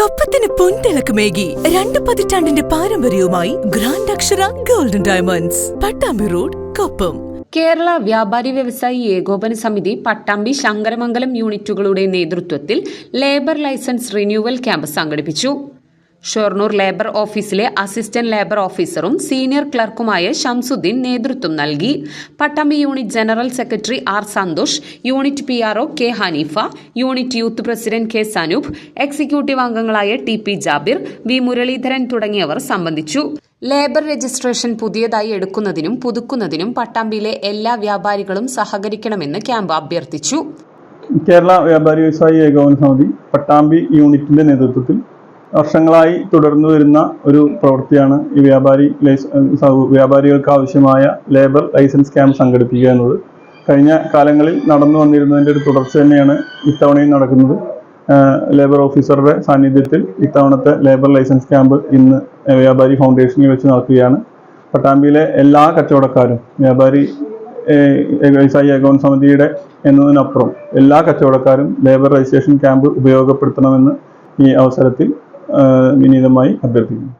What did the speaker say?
കൊപ്പത്തിന് പൊൻതിളക്കമേകി രണ്ട് പതിറ്റാണ്ടിന്റെ പാരമ്പര്യവുമായി grand Akshara golden diamonds Pattambi road Koppam. Kerala വ്യാപാരി വ്യവസായി ഏകോപന സമിതി പട്ടാമ്പി ശങ്കരമംഗലം യൂണിറ്റുകളുടെ നേതൃത്വത്തിൽ ലേബർ ലൈസൻസ് റിന്യൂവൽ ക്യാമ്പ് സംഘടിപ്പിച്ചു. ഷൊർണൂർ ലേബർ ഓഫീസിലെ അസിസ്റ്റന്റ് ലേബർ ഓഫീസറും സീനിയർ ക്ലർക്കുമായ ഷംസുദ്ദീൻ നേതൃത്വം നൽകി. Pattambi unit general secretary R Santhosh unit P RO K Haneefa unit youth president K Sanoop executive അംഗങ്ങളായ T P Jabir V Muralidharan തുടങ്ങിയവർ സംബന്ധിച്ചു. ലേബർ രജിസ്ട്രേഷൻ പുതിയതായി എടുക്കുന്നതിനും പുതുക്കുന്നതിനും പട്ടാമ്പിയിലെ എല്ലാ വ്യാപാരികളും സഹകരിക്കണമെന്ന് ക്യാമ്പ് അഭ്യർത്ഥിച്ചു. കേരള വ്യാപാരി വ്യവസായി ഏകോപന സമിതി പട്ടാമ്പി യൂണിറ്റിന്റെ നേതൃത്വത്തിൽ വർഷങ്ങളായി തുടർന്നു വരുന്ന ഒരു പ്രവൃത്തിയാണ് ഈ വ്യാപാരി വ്യാപാരികൾക്ക് ആവശ്യമായ ലേബർ ലൈസൻസ് ക്യാമ്പ് സംഘടിപ്പിക്കുക എന്നത്. കഴിഞ്ഞ കാലങ്ങളിൽ നടന്നു വന്നിരുന്നതിന്റെ ഒരു തുടർച്ച തന്നെയാണ് ഇത്തവണയും നടക്കുന്നത്. ലേബർ ഓഫീസറുടെ സാന്നിധ്യത്തിൽ ഇത്തവണത്തെ ലേബർ ലൈസൻസ് ക്യാമ്പ് ഇന്ന് വ്യാപാരി ഫൗണ്ടേഷനിൽ വെച്ച് നടക്കുകയാണ്. പട്ടാമ്പിയിലെ എല്ലാ കച്ചവടക്കാരും വ്യാപാരി വ്യവസായി ഏകോപന സമിതിയുടെ എന്നതിനപ്പുറം എല്ലാ കച്ചവടക്കാരും ലേബർ രജിസ്ട്രേഷൻ ക്യാമ്പ് ഉപയോഗപ്പെടുത്തണമെന്ന് ഈ അവസരത്തിൽ വിനീതമായി അഭ്യർത്ഥിക്കുന്നു.